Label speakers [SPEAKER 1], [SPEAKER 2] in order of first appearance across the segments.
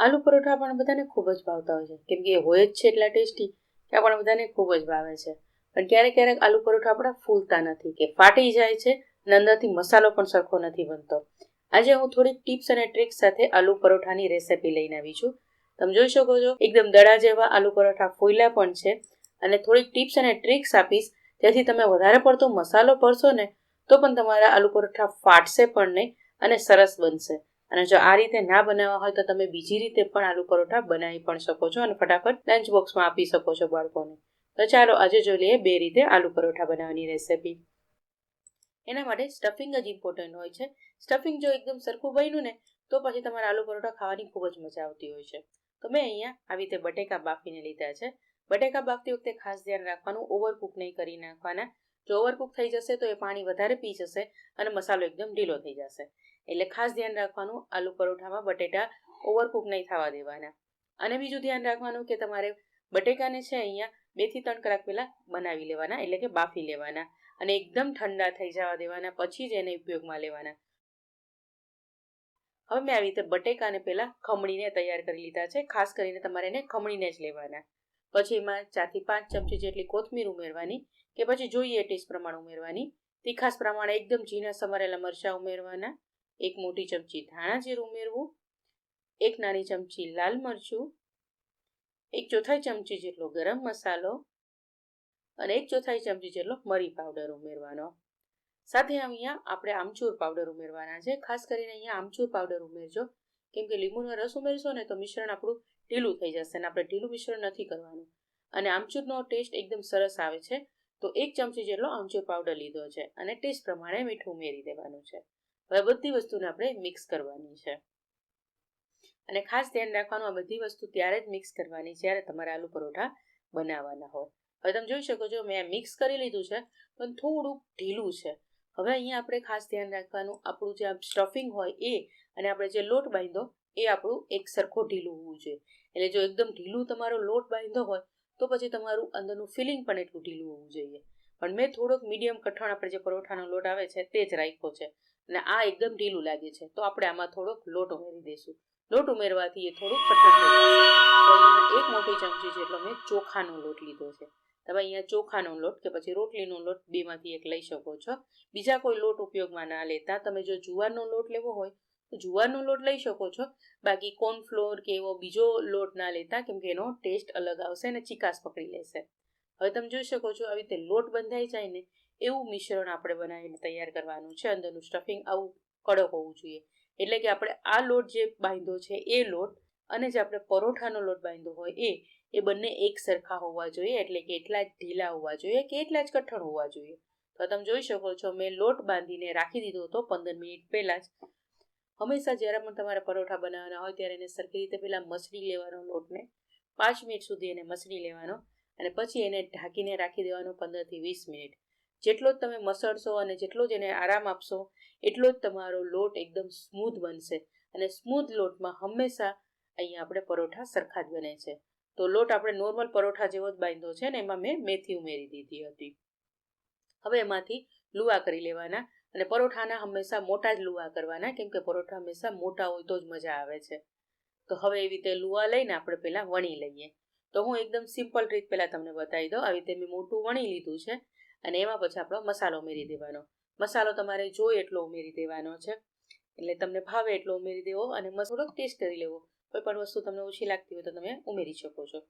[SPEAKER 1] આલુ પરોઠા પણ બધાને ખૂબ જ ભાવતા હોય છે. કેમ કે એ હોય જ છે એટલા ટેસ્ટી કે આપણને બધાને ખૂબ જ ભાવે છે. પણ ક્યારેક ક્યારેક આલુ પરોઠા આપણા ફૂલતા નથી કે ફાટી જાય છે અને અંદરથી મસાલો પણ સરખો નથી બનતો. આજે હું થોડીક ટિપ્સ અને ટ્રિક્સ સાથે આલુ પરોઠાની રેસિપી લઈને આવી છું. તમે જોઈ શકો છો, એકદમ દડા જેવા આલુ પરોઠા ફૂલ્યા પણ છે. અને થોડીક ટિપ્સ અને ટ્રિક્સ આપીશ. જેથી તમે વધારે પડતો મસાલો પડશો ને, તો પણ તમારા આલુ પરોઠા ફાટશે પણ નહીં અને સરસ બનશે. અને જો આ રીતે ના બનાવવા હોય તો તમે બીજી રીતે પણ આલુ પરોઠા બનાવી પણ શકો છો અને ફટાફટ લંચ બોક્સમાં આપી શકો છો બાળકોને. તો ચાલો આજે જોઈ લઈએ બે રીતે આલુ પરોઠા બનાવવાની રેસિપી એના માટે સ્ટફિંગ જ ઇમ્પોર્ટન્ટ હોય છે. સ્ટફિંગ જો એકદમ સરખું બન્યું ને, તો પછી તમારે આલુ પરોઠા ખાવાની ખૂબ જ મજા આવતી હોય છે. તો મેં અહીંયા આવી રીતે બટેકા બાફીને લીધા છે. બટેકા બાફતી વખતે ખાસ ધ્યાન રાખવાનું ઓવરકુક નહીં કરી નાખવાના. જો ઓવરકુક થઈ જશે તો એ પાણી વધારે પી જશે અને મસાલો એકદમ ઢીલો થઈ જશે. એટલે ખાસ ધ્યાન રાખવાનું આલુ પરોઠામાં બટેટા ઓવરકુક નહીં થવા દેવાના. અને બીજું ધ્યાન રાખવાનું કે તમારે બટેકાને છે અહીંયા બેથી ત્રણ કલાક પહેલાં બનાવી લેવાના, એટલે કે બાફી લેવાના અને એકદમ ઠંડા થઈ જવા દેવાના, પછી જ એને ઉપયોગમાં લેવાના. હવે મેં આવી રીતે બટેકાને પહેલાં ખમણીને તૈયાર કરી લીધા છે, ખાસ કરીને તમારે એને ખમણીને જ લેવાના. પછી એમાં ચારથી પાંચ ચમચી જેટલી કોથમીર ઉમેરવાની કે પછી જોઈએ ટેસ્ટ પ્રમાણે ઉમેરવાની. તીખાસ પ્રમાણે એકદમ ઝીણા સમારેલા મરચાં ઉમેરવાના. એક મોટી ચમચી ધાણા જીરું ઉમેરવું, એક નાની ચમચી લાલ મરચું, એક ચોથાઈ ચમચી જેટલો ગરમ મસાલો અને એક ચોથાઈ ચમચી જેટલો મરી પાવડર ઉમેરવાનો. સાથે અહીંયા આપણે આમચૂર પાવડર ઉમેરવાના છે. ખાસ કરીને અહીંયા આમચૂર પાવડર ઉમેરજો. કેમ કે લીંબુનો રસ ઉમેરશો ને તો મિશ્રણ આપણું ઢીલું થઈ જશે અને આપણે ઢીલું મિશ્રણ નથી કરવાનું. અને આમચૂરનો ટેસ્ટ એકદમ સરસ આવે છે. તો એક ચમચી જેટલો આમચૂર પાવડર લીધો છે અને ટેસ્ટ પ્રમાણે મીઠું ઉમેરી દેવાનું છે. હવે બધી વસ્તુને આપણે મિક્સ કરવાની છે. અને ખાસ ધ્યાન રાખવાનું, આ બધી વસ્તુ ત્યારે જ મિક્સ કરવાની જ્યારે તમારે આલુ પરોઠા બનાવવાના હોય. હવે તમે જોઈ શકો છો, મેં મિક્સ કરી લીધું છે, પણ થોડુંક ઢીલું છે. હવે અહીંયા આપણે ખાસ ધ્યાન રાખવાનું, આપણું જે સ્ટફિંગ હોય એ, અને આપણે જે લોટ બાંધો, એ આપણું એક સરખો ઢીલું હોવું જોઈએ. એટલે જો એકદમ ઢીલું તમારો લોટ બાંધો હોય, તો પછી તમારું અંદરનું ફિલિંગ પણ એટલું ઢીલું હોવું જોઈએ. પણ મેં થોડોક મીડિયમ કઠણ આપણે જે પરોઠાનો લોટ આવે છે, તે જ રાખ્યો છે. અને આ એકદમ ઢીલું લાગે છે. તો આપણે આમાં થોડોક લોટ ઉમેરી દઈશું. લોટ ઉમેરવાથી એ થોડુંક કઠણ થઈ જશે. તો એક મોટી ચમચી જેટલો મેં ચોખાનો લોટ લીધો છે. તમે અહીંયા ચોખાનો લોટ કે પછી રોટલીનો લોટ બેમાંથી એક લઈ શકો છો. બીજા કોઈ લોટ ઉપયોગમાં ના લેતા. તમે જો જુવારનો લોટ લેવો હોય, તો જુવારનો લોટ લઈ શકો છો. બાકી કોર્નફ્લોર કે એવો બીજો લોટ ના લેતા, કેમ કે એનો ટેસ્ટ અલગ આવશે અને ચિકાસ પકડી લેશે. હવે તમે જોઈ શકો છો, આવી રીતે લોટ બંધાઈ જાય ને એવું મિશ્રણ આપણે બનાવીને તૈયાર કરવાનું છે. અંદરનું સ્ટફિંગ આવું કડક હોવું જોઈએ. એટલે કે આપણે આ લોટ જે બાંધ્યો છે એ લોટ અને જે આપણે પરોઠાનો લોટ બાંધ્યો હોય એ એ બંને એક સરખા હોવા જોઈએ. એટલે કે એટલા જ ઢીલા હોવા જોઈએ કે એટલા જ કઠણ હોવા જોઈએ. તો તમે જોઈ શકો છો, મેં લોટ બાંધીને રાખી દીધો હતો પંદર મિનિટ પહેલાં જ. હંમેશા જ્યારે પણ તમારે પરોઠા બનાવવાના હોય ત્યારે એને સરખી રીતે પહેલાં મસળી લેવાનો લોટને. પાંચ મિનિટ સુધી એને મસળી લેવાનો અને પછી એને ઢાંકીને રાખી દેવાનો પંદરથી વીસ મિનિટ. જેટલો જ તમે મસળશો અને જેટલો જ એને આરામ આપશો, એટલો જ તમારો લોટ એકદમ સ્મૂથ બનશે. અને સ્મૂથ લોટમાં હંમેશા અહીંયા આપણે પરોઠા સરખા જ બને છે. તો લોટ આપણે નોર્મલ પરોઠા જેવો જ બાંધ્યો છે ને, એમાં મેં મેથી ઉમેરી દીધી હતી. હવે એમાંથી લુવા કરી લેવાના. અને પરોઠાના હંમેશા મોટા જ લુવા કરવાના, કેમ કે પરોઠા હંમેશા મોટા હોય તો જ મજા આવે છે. તો હવે એવી રીતે લુવા લઈને આપણે પહેલાં વણી લઈએ. તો હું એકદમ સિમ્પલ રીત પહેલાં તમને બતાવી દઉં. આવી રીતે મેં મોટું વણી લીધું છે. અને એમાં પછી આપણો મસાલો ઉમેરી દેવાનો. મસાલો તમારે જોઈએ એટલો ઉમેરી દેવાનો છે. એટલે તમને ભાવે એટલો ઉમેરી દેવો અને મસાલો ટેસ્ટ કરી લેવો. કોઈ પણ વસ્તુ તમને ઓછી લાગતી હોય તો તમે ઉમેરી શકો છો.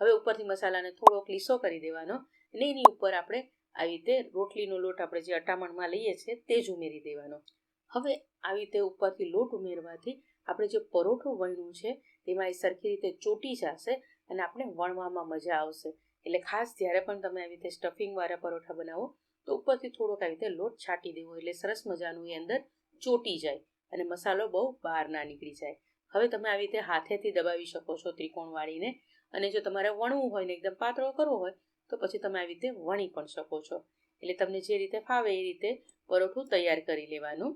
[SPEAKER 1] હવે ઉપરથી મસાલાને થોડોક લીસો કરી દેવાનો. અને એની ઉપર આપણે આવી રીતે રોટલીનો લોટ આપણે જે અટામણમાં લઈએ છીએ તે જ ઉમેરી દેવાનો. હવે આવી રીતે ઉપરથી લોટ ઉમેરવાથી આપણે જે પરોઠું વણ્યું છે, તેમાં એ સરખી રીતે ચોટી જશે અને આપણે વણવામાં મજા આવશે. એટલે ખાસ જ્યારે પણ તમે આવી રીતે સ્ટફિંગવાળા પરોઠા બનાવો, તો ઉપરથી થોડોક આવી રીતે લોટ છાંટી દેવો એટલે સરસ મજાનું એ અંદર ચોટી જાય અને મસાલો બહુ બહાર ના નીકળી જાય. હવે તમે આવી રીતે હાથેથી દબાવી શકો છો ત્રિકોણ વાળીને અને જો તમારે વણવું હોય ને એકદમ પાતળો કરવો હોય, તો પછી તમે આવી રીતે વણી પણ શકો છો. એટલે તમને જે રીતે ફાવે એ રીતે પરોઠું તૈયાર કરી લેવાનું.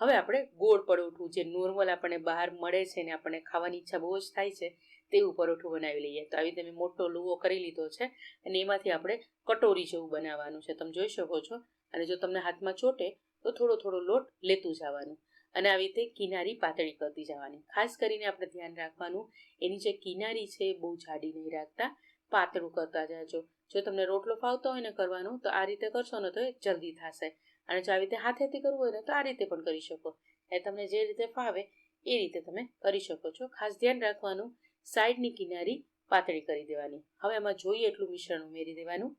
[SPEAKER 1] હવે આપણે ગોળ પરોઠું જે નોર્મલ આપણને બહાર મળે છે ને આપણને ખાવાની ઈચ્છા બહુ જ થાય છે તેવું પરોઠું બનાવી લઈએ. તો આવી રીતે મેં મોટો લુવો કરી લીધો છે અને એમાંથી આપણે કટોરી જેવું બનાવવાનું છે. તમે જોઈ શકો છો. અને જો તમને હાથમાં ચોટે, તો થોડો થોડો લોટ લેતું જવાનું. અને આવી રીતે કિનારી પાતળી કરતી જવાની. ખાસ કરીને આપણે ધ્યાન રાખવાનું, એની જે કિનારી છે બહુ જાડી નહીં રાખતા. પાતળું કરતા જાજો જો તમને રોટલો ફાવતો હોય ને કરવાનું, તો આ રીતે કરશો ને તો એ જલ્દી થશે. અને જો આવી રીતે હાથેથી કરવું હોય ને, તો આ રીતે પણ કરી શકો. એ તમને જે રીતે ફાવે, એ રીતે તમે કરી શકો છો. ખાસ ધ્યાન રાખવાનું. સાઈડની કિનારી પાતળી કરી દેવાની. હવે એમાં જોઈએ એટલું મિશ્રણ ઉમેરી દેવાનું.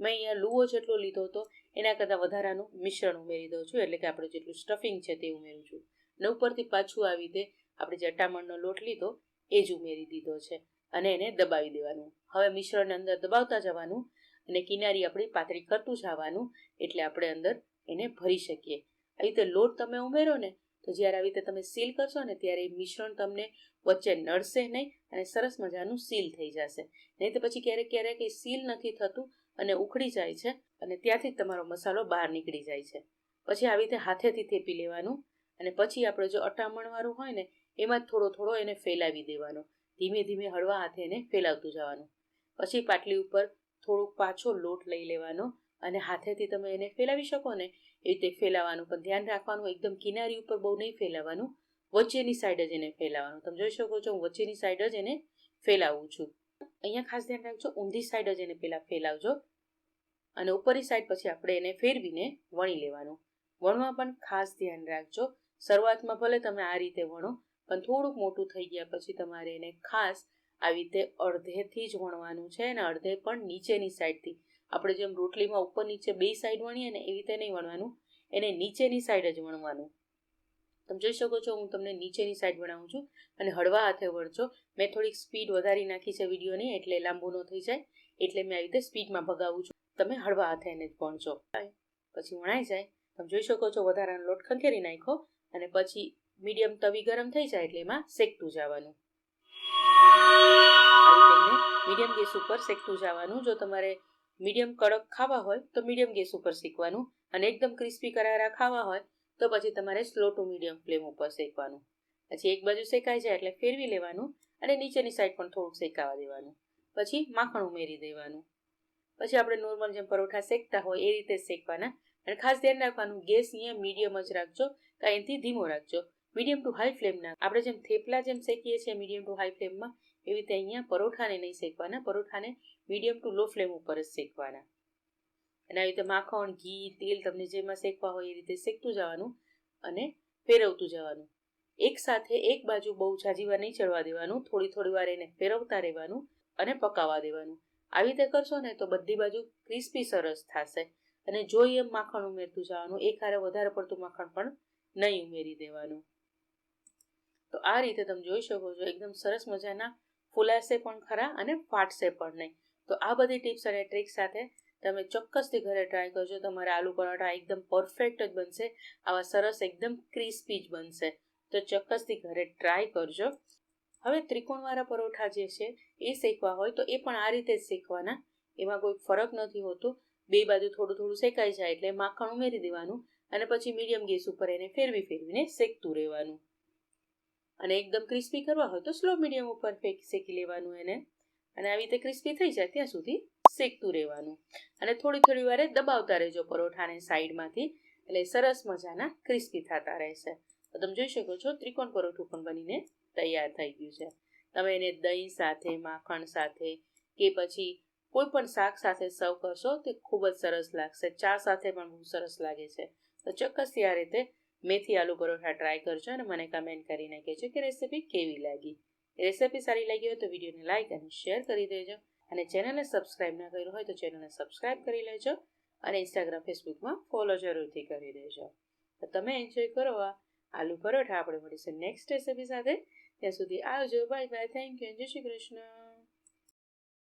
[SPEAKER 1] મેં અહીંયા લુવો જેટલો લીધો હતો, એના કરતાં વધારાનું મિશ્રણ ઉમેરી દઉં છું, એટલે કે આપણે જેટલું સ્ટફિંગ છે તે ઉમેરું છું. ને ઉપરથી પાછું આવી રીતે આપણે જે અટામણનો લોટ લીધો, એ જ ઉમેરી દીધો છે, અને એને દબાવી દેવાનું. હવે મિશ્રણને અંદર દબાવતા જવાનું, અને કિનારી આપણી પાતળી કરતું જવાનું, એટલે આપણે અંદર એને ભરી શકીએ. આ રીતે લોટ તમે ઉમેરો ને તો જ્યારે આવી રીતે તમે સીલ કરશો ને ત્યારે મિશ્રણ તમને વચ્ચે નડશે નહીં અને સરસ મજાનું સીલ થઈ જશે. નહીં તો પછી ક્યારેક ક્યારેક એ સીલ નથી થતું અને ઉખડી જાય છે અને ત્યાંથી તમારો મસાલો બહાર નીકળી જાય છે. પછી આવી રીતે હાથેથી થેપી લેવાનું અને પછી આપણે જો અટામણવાળું હોય ને એમાં થોડો થોડો એને ફેલાવી દેવાનો. ધીમે ધીમે હળવા હાથે એને ફેલાવતું જવાનું. પછી પાટલી ઉપર થોડુંક પાછો લોટ લઈ લેવાનો અને હાથેથી તમે એને ફેલાવી શકો ને, એ રીતે ફેલાવાનું પણ ધ્યાન રાખવાનું. એકદમ કિનારી ઉપર બહુ નહીં ફેલાવાનું, વચ્ચેની સાઈડ જ એને ફેલાવાનું. તમે જોઈ શકો છો, હું વચ્ચેની સાઈડ જ એને ફેલાવું છું. અહીંયા ખાસ ધ્યાન રાખજો, ઊંધી સાઈડ જ એને પહેલાં ફેલાવજો. અને ઉપરની સાઈડ પછી આપણે એને ફેરવીને વણી લેવાનું. વણવા પણ ખાસ ધ્યાન રાખજો. શરૂઆતમાં ભલે તમે આ રીતે વણો, પણ થોડુંક મોટું થઈ ગયા પછી તમારે એને ખાસ આવી રીતે અડધેથી જ વણવાનું છે અને અડધે પણ નીચેની સાઈડથી આપણે જેમ રોટલીમાં ઉપર નીચે બે સાઈડ વણીએ ને એવી રીતે નહીં વણવાનું, એને નીચેની સાઈડ જ વણવાનું. તમે જોઈ શકો છો, હું તમને નીચેની સાઈડ બનાવું છું અને હળવા હાથે વળજો મેં થોડીક સ્પીડ વધારી નાખી છે વિડીયોની, એટલે લાંબો ન થઈ જાય. એટલે મેં આવી રીતે સ્પીડમાં ભગાવું છું. તમે હળવા હાથે એને જ વણજો. પછી વણાઈ જાય. તમે જોઈ શકો છો, વધારાનો લોટ ખંખેરી નાખો અને પછી મીડિયમ તવી ગરમ થઈ જાય એટલે એમાં શેકતું જવાનું. મીડિયમ ગેસ ઉપર શેકતું જવાનું. જો તમારે મીડિયમ કડક ખાવા હોય તો મીડિયમ ગેસ ઉપર શેકવાનું અને એકદમ ક્રિસ્પી કરારા ખાવા હોય તો પછી તમારે સ્લો ટુ મીડિયમ ફ્લેમ ઉપર શેકવાનું. પછી એક બાજુ શેકાઈ જાય એટલે ફેરવી લેવાનું અને નીચેની સાઈડ પણ થોડુંક શેકાવા દેવાનું. પછી માખણ ઉમેરી દેવાનું. પછી આપણે નોર્મલ જેમ પરોઠા શેકતા હોય એ રીતે શેકવાના. અને ખાસ ધ્યાન રાખવાનું, ગેસ અહીંયા મીડિયમ જ રાખજો કાંઈથી ધીમો રાખજો. મીડિયમ ટુ હાઈ ફ્લેમના. આપણે જેમ થેપલા જેમ શેકીએ છીએ મીડિયમ ટુ હાઈ ફ્લેમમાં એવી રીતે અહીંયા પરોઠાને નહીં શેકવાના, પરોઠાને મીડિયમ ટુ લો ફ્લેમ ઉપર જ શેકવાના. અને આવી રીતે માખણ, ઘી, તેલ તમને જેમાં શેકવા હોય એ રીતે શેકતું જવાનું અને ફેરવતું જવાનું. એક સાથે એક બાજુ બહુ જાજી વાર નહીં ચડવા દેવાનું, થોડી થોડી વાર એને ફેરવતા રહેવાનું અને પકાવવા દેવાનું. આવી રીતે કરશો ને તો બધી બાજુ ક્રિસ્પી સરસ થશે. અને જોઈએ એમ માખણ ઉમેરતું જવાનું, એક હારે વધારે પડતું માખણ પણ નહીં ઉમેરી દેવાનું. તો આ રીતે તમે જોઈ શકો છો, એકદમ સરસ મજાના ફૂલાશે પણ ખરા અને ફાટશે પણ નહીં. તો આ બધી ટિપ્સ અને ટ્રિક સાથે તમે ચોક્કસથી ઘરે ટ્રાય કરજો. તમારા આલુ પરોઠા એકદમ પરફેક્ટ જ બનશે. આવા સરસ એકદમ ક્રિસ્પી જ બનશે. તો ચોક્કસથી ઘરે ટ્રાય કરજો. હવે ત્રિકોણવાળા પરોઠા જે છે, એ શેકવા હોય તો એ પણ આ રીતે જ શેકવાના. એમાં કોઈ ફરક નથી હોતો. બે બાજુ થોડું થોડું શેકાઈ જાય એટલે માખણ ઉમેરી દેવાનું અને પછી મીડિયમ ગેસ ઉપર એને ફેરવી ફેરવીને શેકતું રહેવાનું. અને એકદમ ક્રિસ્પી કરવા હોય તો સ્લો મીડિયમ ઉપર શેકી લેવાનું એને. અને આવી રીતે ક્રિસ્પી થઈ જાય ત્યાં સુધી શેકતું રહેવાનું. અને થોડી થોડી વારે દબાવતા રહેજો પરોઠાને સાઈડમાંથી. એટલે સરસ મજાના ક્રિસ્પી થતા રહેશે. તો તમે જોઈ શકો છો, ત્રિકોણ પરોઠું પણ બનીને તૈયાર થઈ ગયું છે. તમે એને દહીં સાથે, માખણ સાથે કે પછી કોઈ પણ શાક સાથે સર્વ કરશો તે ખૂબ જ સરસ લાગશે. ચા સાથે પણ બહુ સરસ લાગે છે. તો ચોક્કસથી આ રીતે મેથી આલુ પરોઠા ટ્રાય કરજો અને મને કમેન્ટ કરીને કહેજો કે રેસીપી કેવી લાગી. રેસીપી સારી લાગી હોય તો વિડીયોને લાઇક અને શેર કરી દેજો અને ચેનલને સબસ્ક્રાઇબ ના કર્યું હોય તો ચેનલને સબસ્ક્રાઇબ કરી લેજો અને ઇન્સ્ટાગ્રામ ફેસબુકમાં ફોલો જરૂરથી કરી દેજો. તો તમે એન્જોય કરો આ આલુ પરોઠા. આપણે મળીશું નેક્સ્ટ રેસીપી સાથે. ત્યાં સુધી આવજો. બાય બાય થેન્ક યુ જય શ્રી કૃષ્ણ.